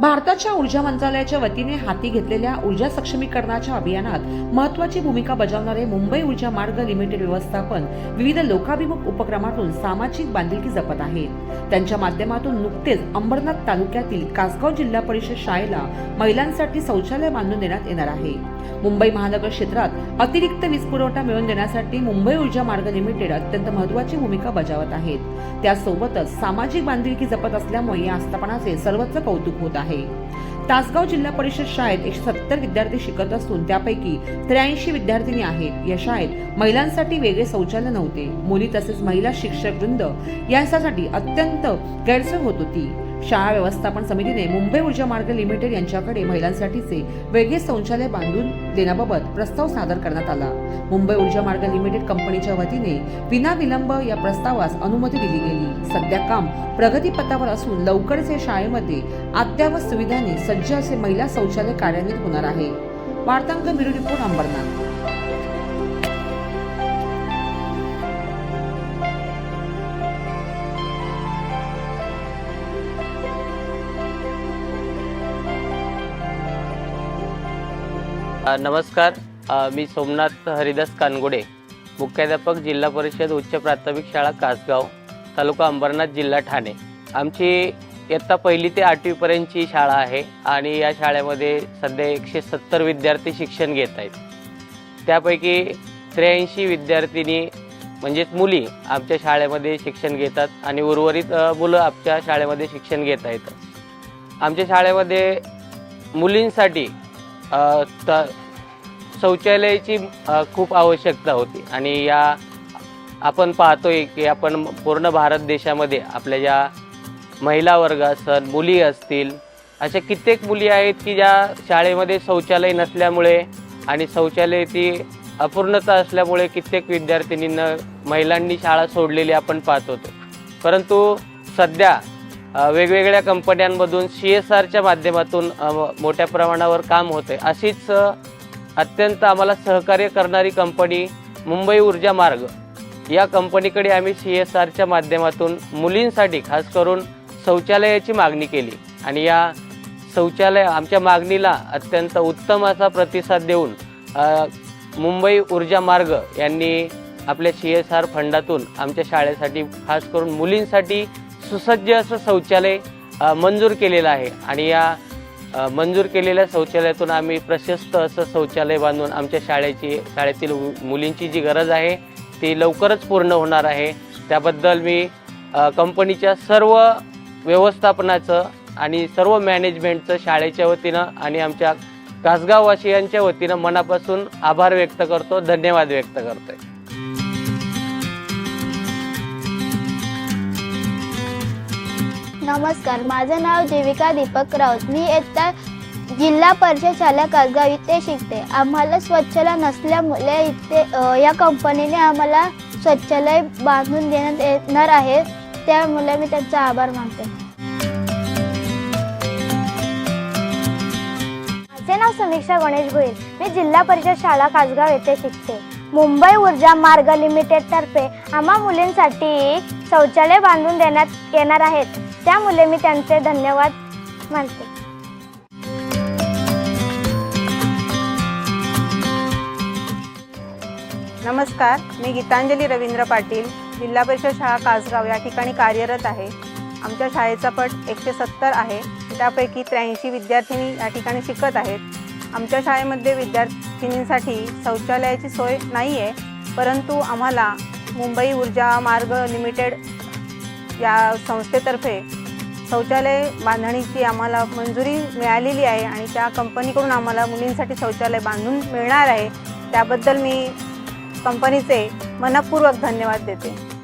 भारताच्या ऊर्जा मंत्रालयाच्या वतीने हाती घेतलेल्या ऊर्जा सक्षमीकरणाच्या अभियानात महत्वाची भूमिका बजावणारे मुंबई ऊर्जा मार्ग लिमिटेड व्यवस्थापन विविध लोकाभिमुख उपक्रमातून सामाजिक बांधिलकी जपत आहेत त्यांच्या माध्यमातून नुकतेच अंबरनाथ तालुक्यातील कासगाव जिल्हा परिषद शाळेला महिलांसाठी शौचालय बांधून देण्यात येणार आहे. मुंबई महानगर क्षेत्रात अतिरिक्त वीज पुरवठा मिळवून देण्यासाठी मुंबई ऊर्जा मार्ग लिमिटेड अत्यंत महत्वाची भूमिका बजावत आहेत. त्यासोबतच सामाजिक बांधिलकी जपत असल्यामुळे या आस्थापनाचे सर्वत्र कौतुक होत आहे. तासगाव जिल्हा परिषद शाळेत एकशे सत्तर विद्यार्थी शिकत असून त्यापैकी त्र्याऐंशी विद्यार्थिनी आहेत. या शाळेत महिलांसाठी वेगळे शौचालय नव्हते. मुली तसेच महिला शिक्षक वृंद यांच्यासाठी अत्यंत गैरसोय होत होती. शाळा व्यवस्थापन समितीने मुंबई ऊर्जा मार्ग लिमिटेड यांच्याकडे महिलांसाठीचे वेगळे शौचालय बांधून देण्याबाबत प्रस्ताव सादर करण्यात आला. मुंबई ऊर्जा मार्ग लिमिटेड कंपनीच्या वतीने विनाविलंब या प्रस्तावास अनुमती दिली गेली. सध्या काम प्रगतीपथावर असून लवकरच या शाळेमध्ये अद्यावत सुविधांनी सज्ज असे महिला शौचालय कार्यान्वित होणार आहे. वार्तांक ब्युरो रिपोर्ट अंबरनाथ. नमस्कार. मी सोमनाथ हरिदास कानगुडे मुख्याध्यापक जिल्हा परिषद उच्च प्राथमिक शाळा कासगाव तालुका अंबरनाथ जिल्हा ठाणे. आमची इयत्ता पहिली ते आठवीपर्यंतची शाळा आहे आणि या शाळेमध्ये सध्या एकशे सत्तर विद्यार्थी शिक्षण घेत आहेत. त्यापैकी त्र्याऐंशी विद्यार्थिनी म्हणजेच मुली आमच्या शाळेमध्ये शिक्षण घेतात आणि उर्वरित मुलं आमच्या शाळेमध्ये शिक्षण घेत आहेत. आमच्या शाळेमध्ये मुलींसाठी शौचालयाची खूप आवश्यकता होती. आणि या आपण पाहतोय की आपण पूर्ण भारत देशामध्ये आपल्या ज्या महिला वर्ग असत मुली असतील अशा कित्येक मुली आहेत की ज्या शाळेमध्ये शौचालय नसल्यामुळे आणि शौचालयाची अपूर्णता असल्यामुळे कित्येक विद्यार्थिनींना महिलांनी शाळा सोडलेली आपण पाहत होतो. परंतु सध्या वेगवेगळ्या कंपन्यांमधून सी एस आरच्या माध्यमातून मोठ्या प्रमाणावर काम होते. अशीच अत्यंत आम्हाला सहकार्य करणारी कंपनी मुंबई ऊर्जा मार्ग. या कंपनीकडे आम्ही सी एस आरच्या माध्यमातून मुलींसाठी खास करून शौचालयाची मागणी केली. आणि या शौचालय आमच्या मागणीला अत्यंत उत्तम असा प्रतिसाद देऊन मुंबई ऊर्जा मार्ग यांनी आपल्या सी एस आर फंडातून आमच्या शाळेसाठी खास करून मुलींसाठी सुसज्ज असं शौचालय मंजूर केलेलं आहे. आणि या मंजूर केलेल्या शौचालयातून आम्ही प्रशस्त असं शौचालय बांधून आमच्या शाळेची शाळेतील मु- मुलींची जी गरज आहे ती लवकरच पूर्ण होणार आहे. त्याबद्दल मी कंपनीच्या सर्व व्यवस्थापनाचं आणि सर्व मॅनेजमेंटचं शाळेच्या वतीनं आणि आमच्या कासगाववासियांच्या वतीनं मनापासून आभार व्यक्त करतो. धन्यवाद व्यक्त करतोय. नमस्कार माझं नाव जीविका दीपक राऊत. मी इयत्ता जिल्हा परिषद शाळा कासगाव इथे शिकते. आम्हाला स्वच्छला नसल्यामुळे इथे या कंपनीने आम्हाला स्वच्छालय बांधून देण्यात येणार आहे. त्यामुळे मी त्यांचा आभार मानते. माझे नाव समीक्षा गणेश गोयल मी जिल्हा परिषद शाळा कासगाव येथे शिकते. मुंबई ऊर्जा मार्ग लिमिटेड तर्फे आम्हा मुलींसाठी शौचालय बांधून देण्यात येणार आहेत त्यामुळे मी त्यांचे धन्यवाद मानते. नमस्कार मी गीतांजली रवींद्र पाटील जिल्हा परिषद शाळा कासगाव या ठिकाणी कार्यरत आहे. आमच्या शाळेचा पट एकशे सत्तर आहे. त्यापैकी त्र्याऐंशी विद्यार्थिनी या ठिकाणी शिकत आहेत. आमच्या शाळेमध्ये विद्यार्थिनींसाठी शौचालयाची सोय नाही आहे परंतु आम्हाला मुंबई ऊर्जा मार्ग लिमिटेड या संस्थेतर्फे शौचालय बांधणीची आम्हाला मंजुरी मिळालेली आहे आणि त्या कंपनीकडून आम्हाला मुलींसाठी शौचालय बांधून मिळणार आहे. त्याबद्दल मी कंपनीचे मनपूर्वक धन्यवाद देते.